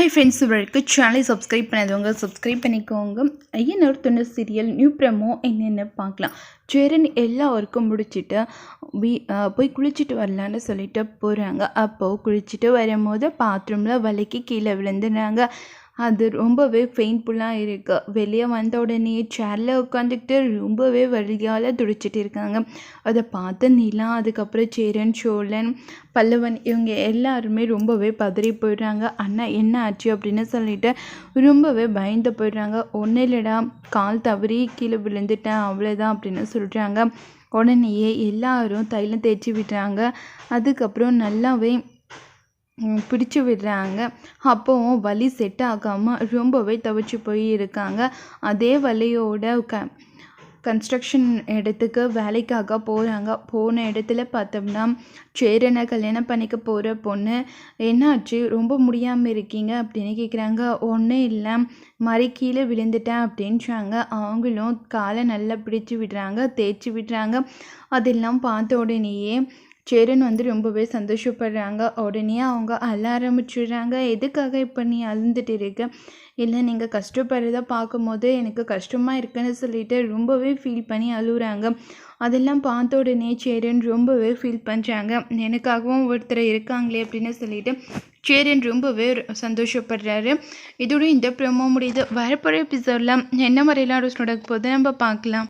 Hi friends இவருக்கு சேனலை subscribe பண்ணாதவங்க சப்ஸ்கிரைப் பண்ணிக்கோங்க. ஐயனூர் துணை சீரியல் நியூ ப்ரமோ என்னென்னு பார்க்கலாம். சேரன் எல்லாருக்கும் முடிச்சுட்டு வீ போய் குளிச்சுட்டு வரலான்னு சொல்லிட்டு போகிறாங்க அப்போது குளிச்சுட்டு வரும்போது பாத்ரூமில் வலைக்கு கீழே விழுந்துடுறாங்க. அது ரொம்பவே பெயின்ஃபுல்லாக இருக்குது வெளியே வந்த உடனே சேரில் உட்காந்துக்கிட்டு ரொம்பவே வலியால் துடிச்சிட்டு இருக்காங்க. அதை பார்த்து நிலா அதுக்கப்புறம் சேரன் சோழன் பல்லவன் இவங்க எல்லாருமே ரொம்பவே பதறி போயிடுறாங்க. அண்ணா என்ன ஆச்சு? அப்படின்னு சொல்லிட்டு ரொம்பவே பயந்து போயிடுறாங்க. ஒன்றும் இல்லைடா கால் தவறி கீழே விழுந்துட்டேன் அவ்வளோதான் அப்படின்னு சொல்கிறாங்க உடனேயே எல்லாரும் தைலம் தேய்ச்சி விடுறாங்க. அதுக்கப்புறம் நல்லாவே பிடிச்சு விடுறாங்க. அப்போவும் வலி செட் ஆகாமல் ரொம்பவே தவிச்சு போய் இருக்காங்க அதே வலியோட க கன்ஸ்ட்ரக்ஷன் இடத்துக்கு வேலைக்காக போகிறாங்க போன இடத்துல பார்த்தோம்னா சேரனை கல்யாணம் பண்ணிக்க போகிற பொண்ணு என்னாச்சு? ரொம்ப முடியாமல் இருக்கீங்க? அப்படின்னு கேட்குறாங்க ஒன்றும் இல்லை. மறை கீழே விழுந்துட்டேன் அப்படின்றாங்க. அவங்களும் காலை நல்லா பிடிச்சு விடுறாங்க. தேய்ச்சி விடுறாங்க. அதெல்லாம் பார்த்த உடனேயே சேரன் வந்து ரொம்பவே சந்தோஷப்படுறாங்க. உடனே அவங்க அழ ஆரம்பிச்சிடுறாங்க. எதுக்காக இப்போ நீ அழுந்துட்டு இருக்க? இல்லை நீங்கள் கஷ்டப்படுறத பார்க்கும்போது எனக்கு கஷ்டமாக இருக்குன்னு சொல்லிட்டு ரொம்பவே ஃபீல் பண்ணி அழுகுறாங்க. அதெல்லாம் பார்த்த உடனே சேரன் ரொம்பவே ஃபீல் பண்ணுறாங்க எனக்காகவும் ஒருத்தர் இருக்காங்களே அப்படின்னு சொல்லிட்டு சேரன் ரொம்பவே சந்தோஷப்படுறாரு. இதோட இந்த ப்ரோமோ முடியுது. வரப்போகிற எபிசோடில் என்ன மாதிரிலாம் நடக்க போகுது நம்ம பார்க்கலாம்.